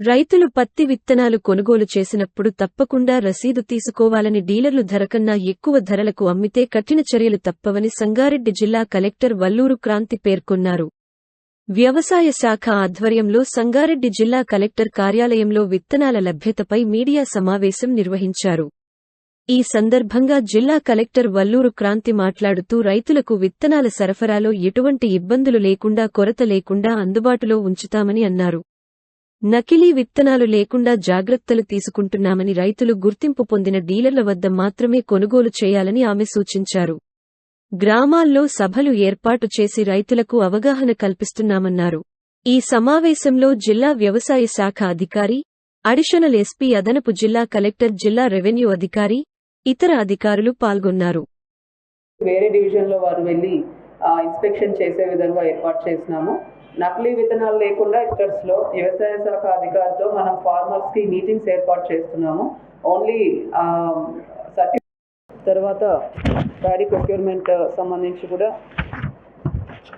రైతులు పత్తి విత్తనాలు కొనుగోలు చేసినప్పుడు తప్పకుండా రసీదు తీసుకోవాలని డీలర్లు ధరకన్నా ఎక్కువ ధరలకు అమ్మితే కఠిన చర్యలు తప్పవని సంగారెడ్డి జిల్లా కలెక్టర్ వల్లూరు క్రాంతి పేర్కొన్నారు. వ్యవసాయ శాఖ ఆధ్వర్యంలో సంగారెడ్డి జిల్లా కలెక్టర్ కార్యాలయంలో విత్తనాల లభ్యతపై మీడియా సమావేశం నిర్వహించారు. ఈ సందర్భంగా జిల్లా కలెక్టర్ వల్లూరు క్రాంతి మాట్లాడుతూ రైతులకు విత్తనాల సరఫరాలో ఎటువంటి ఇబ్బందులు లేకుండా కొరత లేకుండా అందుబాటులో ఉంచుతామని అన్నారు. నకిలీ విత్తనాలు లేకుండా జాగ్రత్తలు తీసుకుంటున్నామని రైతులు గుర్తింపు పొందిన డీలర్ల వద్ద మాత్రమే కొనుగోలు చేయాలని ఆమె సూచించారు. గ్రామాల్లో సభలు ఏర్పాటు చేసి రైతులకు అవగాహన కల్పిస్తున్నామన్నారు. ఈ సమావేశంలో జిల్లా వ్యవసాయ శాఖ అధికారి అడిషనల్ ఎస్పీ అదనపు జిల్లా కలెక్టర్ జిల్లా రెవెన్యూ అధికారి ఇతర అధికారులు పాల్గొన్నారు. వేరే డివిజన్లో వారు వెళ్ళి ఇన్స్పెక్షన్ చేసే విధంగా ఏర్పాటు చేసినాము. నకిలీ విత్తనాలు లేకుండా ఎక్టర్స్లో వ్యవసాయ శాఖ అధికారితో మనం ఫార్మర్స్కి మీటింగ్స్ ఏర్పాటు చేస్తున్నాము. ఓన్లీ సర్టి తర్వాత ప్యాడీ ప్రొక్యూర్మెంట్ సంబంధించి కూడా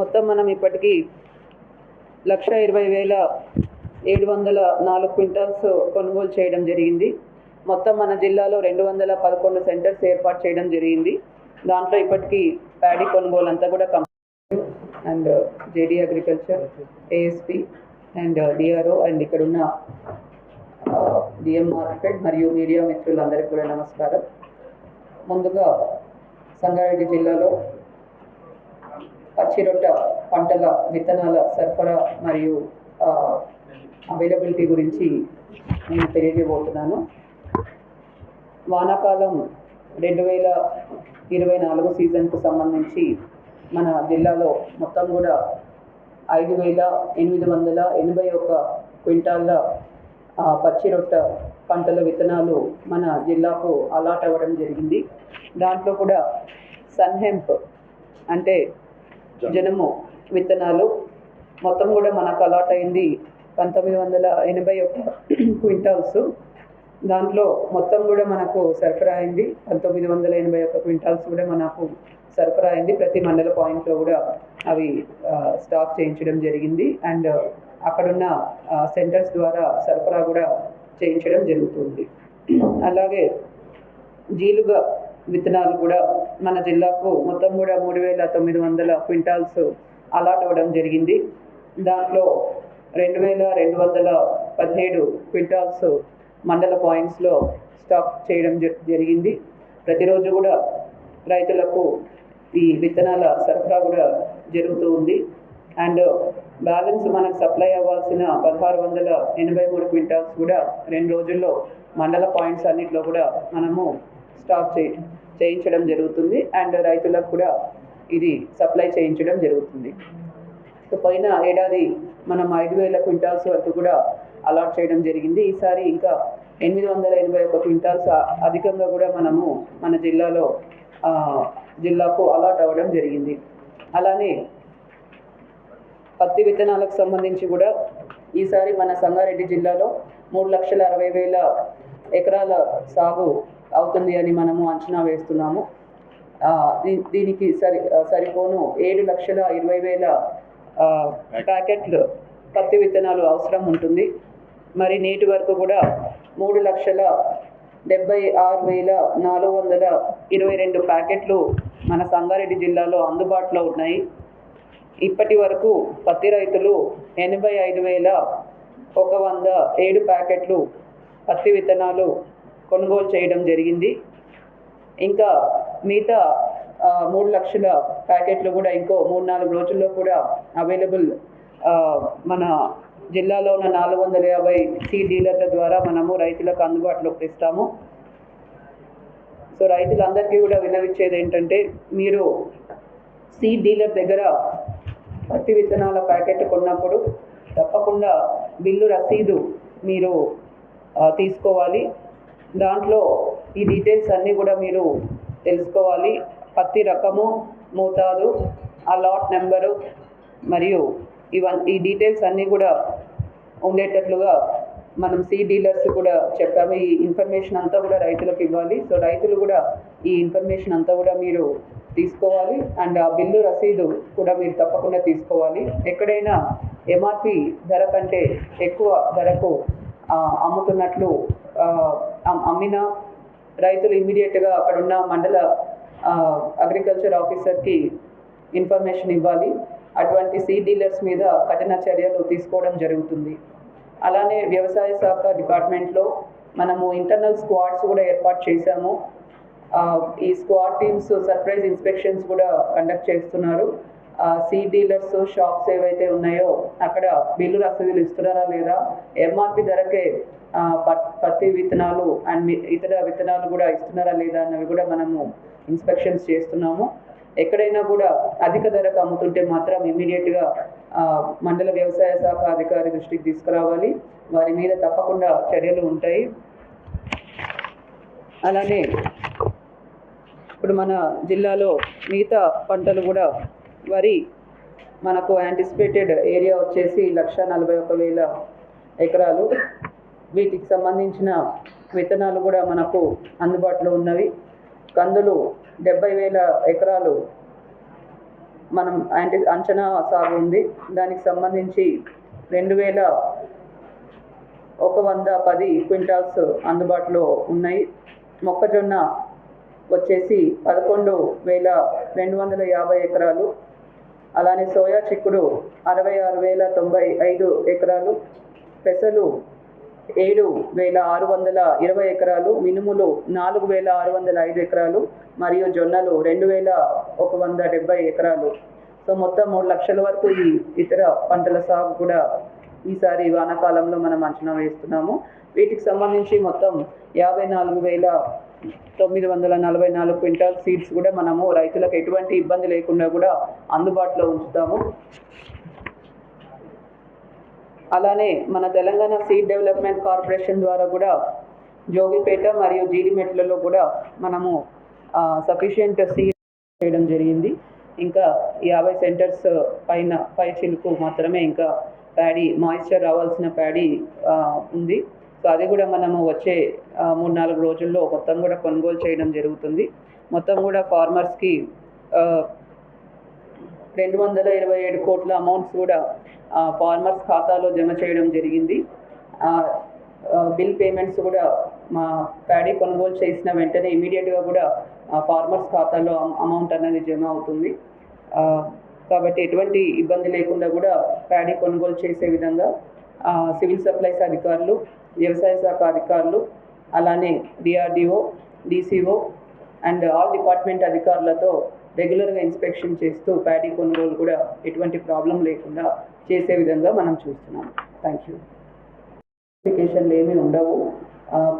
మొత్తం మనం ఇప్పటికీ లక్ష ఇరవై వేల ఏడు వందల నాలుగు క్వింటాల్స్ కొనుగోలు చేయడం జరిగింది. మొత్తం మన జిల్లాలో రెండు వందల పదకొండు సెంటర్స్ ఏర్పాటు చేయడం జరిగింది. దాంట్లో ఇప్పటికీ ప్యాడీ కొనుగోలు అంతా కూడా complete and JD agriculture ASP and uh, DRO and ఇక్కడ ఉన్న డిఎం uh, మార్కెట్ మరియు మీడియా మిత్రులందరికీ కూడా నమస్కారం. ముందుగా సంగారెడ్డి జిల్లాలో పచ్చిరొట్ట పంటల విత్తనాల సరఫరా మరియు uh, అవైలబిలిటీ గురించి నేను తెలియజేయబోతున్నాను. వానాకాలం రెండు వేల ఇరవై నాలుగు సీజన్కు సంబంధించి మన జిల్లాలో మొత్తం కూడా ఐదు వేల ఎనిమిది వందల ఎనభై ఒక క్వింటాళ్ళ పచ్చి రొట్ట పంటల విత్తనాలు మన జిల్లాకు అలాట్ అవ్వడం జరిగింది. దాంట్లో కూడా సన్హెంప్ అంటే జనము విత్తనాలు మొత్తం కూడా మనకు అలాట్ అయింది. పంతొమ్మిది వందల ఎనభై ఒక క్వింటాల్స్. దాంట్లో మొత్తం కూడా మనకు సరఫరా అయింది. పంతొమ్మిది వందల ఎనభై ఒక క్వింటాల్స్ కూడా మనకు సరఫరా అయింది. ప్రతి మండల పాయింట్లో కూడా అవి స్టాక్ చేయించడం జరిగింది. అండ్ అక్కడున్న సెంటర్స్ ద్వారా సరఫరా కూడా చేయించడం జరుగుతుంది. అలాగే జీలుగా విత్తనాలు కూడా మన జిల్లాకు మొత్తం కూడా మూడు వేల తొమ్మిది వందల క్వింటాల్స్ అలాట్ అవ్వడం జరిగింది. దాంట్లో రెండు వేల రెండు వందల పదిహేడు క్వింటాల్స్ మండల పాయింట్స్లో స్టాక్ చేయడం జ- జరిగింది. ప్రతిరోజు కూడా రైతులకు ఈ విత్తనాల సరఫరా కూడా జరుగుతూ ఉంది. అండ్ బ్యాలెన్స్ మనకు సప్లై అవ్వాల్సిన పదహారు వందల ఎనభై మూడు క్వింటాల్స్ కూడా రెండు రోజుల్లో మండల పాయింట్స్ అన్నింటిలో కూడా మనము స్టాక్ చే చేయించడం జరుగుతుంది. అండ్ రైతులకు కూడా ఇది సప్లై చేయించడం జరుగుతుంది. సో పోయిన ఏడాది మనం ఐదు వేల క్వింటాల్స్ వరకు కూడా అలాట్ చేయడం జరిగింది. ఈసారి ఇంకా ఎనిమిది వందల ఎనభై ఒక క్వింటాల్స్ అధికంగా కూడా మనము మన జిల్లాలో జిల్లాకు అలాట్ అవ్వడం జరిగింది. అలానే పత్తి విత్తనాలకు సంబంధించి కూడా ఈసారి మన సంగారెడ్డి జిల్లాలో మూడు లక్షల అరవై వేల ఎకరాల సాగు అవుతుంది అని మనము అంచనా వేస్తున్నాము. దీనికి సరి సరిపోను ఏడు లక్షల ఇరవై వేల ప్యాకెట్లు పత్తి విత్తనాలు అవసరం ఉంటుంది. మరి నేటి వరకు కూడా మూడు లక్షల డెబ్బై ఆరు వేల నాలుగు వందల ఇరవై రెండు ప్యాకెట్లు మన సంగారెడ్డి జిల్లాలో అందుబాటులో ఉన్నాయి. ఇప్పటి వరకు పత్తి రైతులు ఎనభై ఐదు వేల ఒక వంద ఏడు ప్యాకెట్లు పత్తి విత్తనాలు కొనుగోలు చేయడం జరిగింది. ఇంకా మిగతా మూడు లక్షల ప్యాకెట్లు కూడా ఇంకో మూడు నాలుగు రోజుల్లో కూడా అవైలబుల్ మన జిల్లాలో ఉన్న నాలుగు వందల యాభై సీ డీలర్ల ద్వారా మనము రైతులకు అందుబాటులోకి తెస్తాము సో రైతులందరికీ కూడా వినవించేది ఏంటంటే మీరు సీడ్ డీలర్ దగ్గర పత్తి విత్తనాల ప్యాకెట్ కొన్నప్పుడు తప్పకుండా బిల్లు రసీదు మీరు తీసుకోవాలి. దాంట్లో ఈ డీటెయిల్స్ అన్నీ కూడా మీరు తెలుసుకోవాలి. పత్తి రకము మోతాదు ఆ లాట్ నెంబరు మరియు ఇవన్నీ ఈ డీటెయిల్స్ అన్నీ కూడా ఉండేటట్లుగా మనం సీ డీలర్స్ కూడా చెప్పాము. ఈ ఇన్ఫర్మేషన్ అంతా కూడా రైతులకు ఇవ్వాలి. సో రైతులు కూడా ఈ ఇన్ఫర్మేషన్ అంతా కూడా మీరు తీసుకోవాలి. అండ్ ఆ బిల్లు రసీదు కూడా మీరు తప్పకుండా తీసుకోవాలి. ఎక్కడైనా ఎంఆర్పి ధర కంటే ఎక్కువ ధరకు అమ్ముతున్నట్లు అమ్మిన రైతులు ఇమ్మీడియట్గా అక్కడున్న మండల అగ్రికల్చర్ ఆఫీసర్కి ఇన్ఫర్మేషన్ ఇవ్వాలి. అటువంటి సీ డీలర్స్ మీద కఠిన చర్యలు తీసుకోవడం జరుగుతుంది. అలానే వ్యవసాయ శాఖ డిపార్ట్మెంట్లో మనము ఇంటర్నల్ స్క్వాడ్స్ కూడా ఏర్పాటు చేశాము. ఈ స్క్వాడ్ టీమ్స్ సర్ప్రైజ్ ఇన్స్పెక్షన్స్ కూడా కండక్ట్ చేస్తున్నారు. సీ డీలర్స్ షాప్స్ ఏవైతే ఉన్నాయో అక్కడ బిల్లు రసీదులు ఇస్తున్నారా లేదా? ఎంఆర్పి ధరకే పత్తి విత్తనాలు అండ్ ఇతర విత్తనాలు కూడా ఇస్తున్నారా లేదా అన్నవి కూడా మనము ఇన్స్పెక్షన్స్ చేస్తున్నాము. ఎక్కడైనా కూడా అధిక ధరకు అమ్ముతుంటే మాత్రం ఇమ్మీడియట్గా మండల వ్యవసాయ శాఖ అధికారి దృష్టికి తీసుకురావాలి. వారి మీద తప్పకుండా చర్యలు ఉంటాయి. అలానే ఇప్పుడు మన జిల్లాలో మిగతా పంటలు కూడా వరి మనకు యాంటిసిపేటెడ్ ఏరియా వచ్చేసి లక్ష నలభై ఒక వేల ఎకరాలు. వీటికి సంబంధించిన విత్తనాలు కూడా మనకు అందుబాటులో ఉన్నవి. కందులు డెబ్బై వేల ఎకరాలు మనం యాంటి అంచనా సాగు ఉంది. దానికి సంబంధించి రెండు వేల ఒక వంద పది క్వింటాల్స్ అందుబాటులో ఉన్నాయి. మొక్కజొన్న వచ్చేసి పదకొండు వేల రెండు వందల యాభై ఎకరాలు. అలానే సోయా చిక్కుడు అరవై ఆరు వేల తొంభై ఐదు ఎకరాలు. పెసలు ఏడు వేల ఆరు వందల ఇరవై ఎకరాలు మినుములు నాలుగు వేల ఆరు వందల ఐదు ఎకరాలు మరియు జొన్నలు రెండు వేల ఒక వంద డెబ్బై ఎకరాలు. సో మొత్తం మూడు లక్షల వరకు ఈ ఇతర పంటల సాగు కూడా ఈసారి వానాకాలంలో మనం అంచనా వేస్తున్నాము. వీటికి సంబంధించి మొత్తం యాభై నాలుగు వేల తొమ్మిది వందల నలభై నాలుగు క్వింటాల్ సీడ్స్ కూడా మనము రైతులకు ఎటువంటి ఇబ్బంది లేకుండా కూడా అందుబాటులో ఉంచుతాము. అలానే మన తెలంగాణ సీడ్ డెవలప్మెంట్ కార్పొరేషన్ ద్వారా కూడా జోగిపేట మరియు జీడిమెట్లలో కూడా మనము సఫిషియంట్ సీడ్ చేయడం జరిగింది. ఇంకా యాభై సెంటర్స్ పైన పై చిలుకు మాత్రమే ఇంకా ప్యాడీ మాయిశ్చర్ రావాల్సిన ప్యాడీ ఉంది. సో అది కూడా మనము వచ్చే మూడు నాలుగు రోజుల్లో మొత్తం కూడా కొనుగోలు చేయడం జరుగుతుంది. మొత్తం కూడా ఫార్మర్స్కి రెండు వందల ఇరవై ఏడు కోట్ల అమౌంట్స్ కూడా ఫార్మర్స్ ఖాతాలో జమ చేయడం జరిగింది. ఆ, బిల్ పేమెంట్స్ కూడా మా ప్యాడీ కొనుగోలు చేసిన వెంటనే ఇమీడియట్గా కూడా ఫార్మర్స్ ఖాతాలో అమౌంట్ అనేది జమ అవుతుంది. కాబట్టి ఎటువంటి ఇబ్బంది లేకుండా కూడా ప్యాడీ కొనుగోలు చేసే విధంగా సివిల్ సప్లైస్ అధికారులు వ్యవసాయ శాఖ అధికారులు అలానే DRDO DCO and all department అధికారులతో రెగ్యులర్గా ఇన్స్పెక్షన్ చేస్తూ ప్యాడీ కొనుగోలు కూడా ఎటువంటి ప్రాబ్లం లేకుండా చేసే విధంగా మనం చూస్తున్నాం. థ్యాంక్ యూ అప్లికేషన్లు ఏమీ ఉండవు.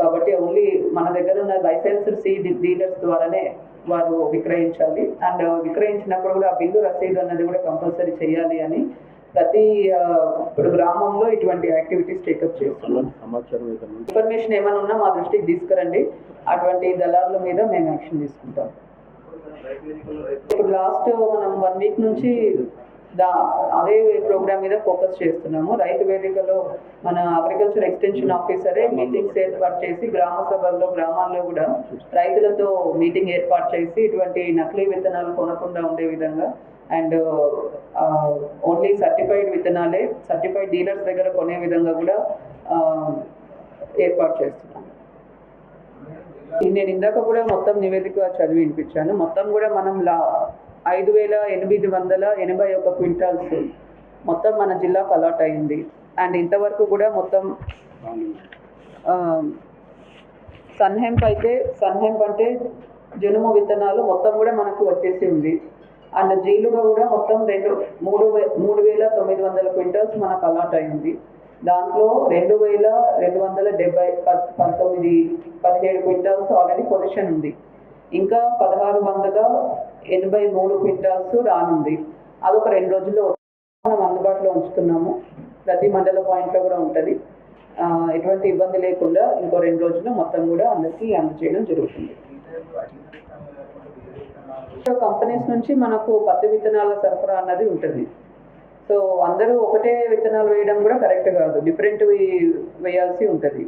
కాబట్టి ఓన్లీ మన దగ్గర ఉన్న లైసెన్స్డ్ సీడ్ డీలర్స్ ద్వారానే వారు విక్రయించాలి. అండ్ విక్రయించినప్పుడు కూడా ఆ బిల్లు రసీదు అన్నది కూడా కంపల్సరీ చేయాలి అని ప్రతి ఇప్పుడు గ్రామంలో ఇటువంటి యాక్టివిటీస్ టేకప్ చేస్తున్నాం. ఇన్ఫర్మేషన్ ఏమైనా ఉన్నా మా దృష్టికి తీసుకురండి. అటువంటి దళారుల మీద మేము యాక్షన్ తీసుకుంటాం. ఇప్పుడు లాస్ట్ మనం వన్ వీక్ నుంచి దా అదే ప్రోగ్రామ్ మీద ఫోకస్ చేస్తున్నాము. రైతు వేదికలో మన అగ్రికల్చర్ ఎక్స్టెన్షన్ ఆఫీసరే మీటింగ్స్ ఏర్పాటు చేసి గ్రామ సభల్లో గ్రామాల్లో కూడా రైతులతో మీటింగ్ ఏర్పాటు చేసి ఇటువంటి నకిలీ విత్తనాలు కొనకుండా ఉండే విధంగా అండ్ ఓన్లీ సర్టిఫైడ్ విత్తనాలే సర్టిఫైడ్ డీలర్స్ దగ్గర కొనే విధంగా కూడా ఏర్పాటు చేస్తున్నాం నేను ఇందాక కూడా మొత్తం నివేదిక చదివి వినిపించాను. మొత్తం కూడా మనం లా ఐదు వేల ఎనిమిది వందల ఎనభై ఒక క్వింటాల్స్ మొత్తం మన జిల్లాకు అలాట్ అయింది. అండ్ ఇంతవరకు కూడా మొత్తం సన్హెంప్ అయితే సన్హెంప్ అంటే జనుము విత్తనాలు మొత్తం కూడా మనకు వచ్చేసి ఉంది. అండ్ జీలుగా కూడా మొత్తం రెండు మూడు వే మూడు వేల తొమ్మిది వందల క్వింటల్స్ మనకు అలాట్ అయింది. దాంట్లో రెండు వేల రెండు వందల డెబ్బై పంతొమ్మిది పదిహేడు క్వింటాల్స్ ఆల్రెడీ పొజిషన్ ఉంది. ఇంకా పదహారు వందల ఎనభై మూడు క్వింటాల్స్ రానుంది. అదొక రెండు రోజుల్లో మనం అందుబాటులో ఉంచుతున్నాము. ప్రతి మండల పాయింట్లో కూడా ఉంటుంది. ఎటువంటి ఇబ్బంది లేకుండా ఇంకో రెండు రోజుల్లో మొత్తం కూడా అందరికీ అందజేయడం జరుగుతుంది. కంపెనీస్ నుంచి మనకు పత్తి విత్తనాల సరఫరా అన్నది ఉంటుంది. సో అందరూ ఒకటే విత్తనాలు వేయడం కూడా కరెక్ట్ కాదు. డిఫరెంట్ వేయాల్సి ఉంటుంది.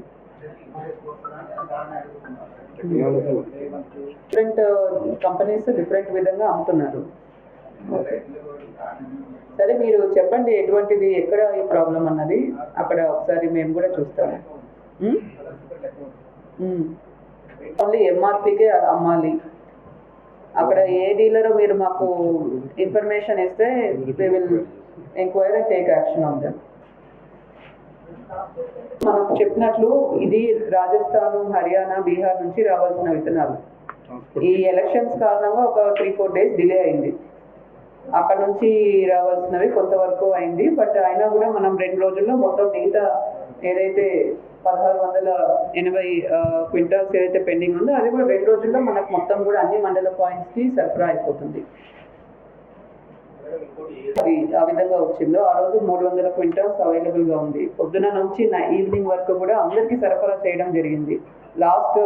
డిఫరెంట్ కంపెనీస్ డిఫరెంట్ విధంగా అమ్ముతున్నారు. సరే మీరు చెప్పండి ఎటువంటిది ఎక్కడ ఈ ప్రాబ్లం అన్నది. అక్కడ ఒకసారి మేము కూడా చూస్తాము ఓన్లీ ఎంఆర్పికే అమ్మాలి. అక్కడ ఏ డీలర్ మీరు మాకు ఇన్ఫర్మేషన్ ఇస్తే they will enquire and take action on them మనకు చెప్పినట్లు ఇది రాజస్థాన్ హర్యానా బీహార్ నుంచి రావాల్సిన విత్తనాలు. ఈ ఎలక్షన్స్ కారణంగా ఒక త్రీ ఫోర్ డేస్ డిలే అయింది. అక్కడ నుంచి రావాల్సినవి కొంతవరకు అయింది బట్ అయినా కూడా మనం రెండు రోజుల్లో మొత్తం మిగతా ఏదైతే పదహారు వందల ఎనభై క్వింటాల్స్ ఏదైతే పెండింగ్ ఉందో అది కూడా రెండు రోజుల్లో మనకు మొత్తం కూడా అన్ని మండల పాయింట్స్కి సరఫరా అయిపోతుంది. ఆ విధంగా వచ్చిందో. ఆ రోజు మూడు వందల క్వింటాల్స్ అవైలబుల్గా ఉంది. పొద్దున నుంచి నా ఈవినింగ్ వరకు కూడా అందరికీ సరఫరా చేయడం జరిగింది. లాస్ట్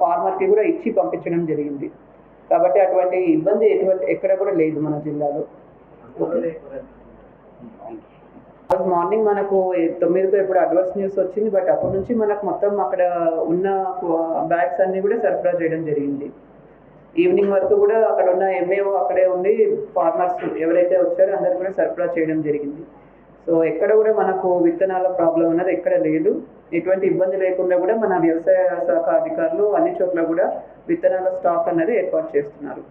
ఫార్మర్కి కూడా ఇచ్చి పంపించడం జరిగింది. కాబట్టి అటువంటి ఇబ్బంది ఎటువంటి ఎక్కడ కూడా లేదు మన జిల్లాలో. మార్నింగ్ మనకు తొమ్మిదితో ఎప్పుడు అడ్వర్స్ న్యూస్ వచ్చింది. బట్ అప్పటి నుంచి మనకు మొత్తం అక్కడ ఉన్న బ్యాగ్స్ అన్ని కూడా సరఫరా చేయడం జరిగింది. ఈవినింగ్ వరకు కూడా అక్కడ ఉన్న ఎంఏఓ అక్కడే ఉండి ఫార్మర్స్ ఎవరైతే వచ్చారో అందరు కూడా సరఫరా చేయడం జరిగింది. సో ఎక్కడ కూడా మనకు విత్తనాల ప్రాబ్లం అన్నది ఎక్కడ లేదు. ఎటువంటి ఇబ్బంది లేకుండా కూడా మన వ్యవసాయ శాఖ అధికారులు అన్ని చోట్ల కూడా విత్తనాల స్టాక్ అన్నది ఏర్పాటు చేస్తున్నారు.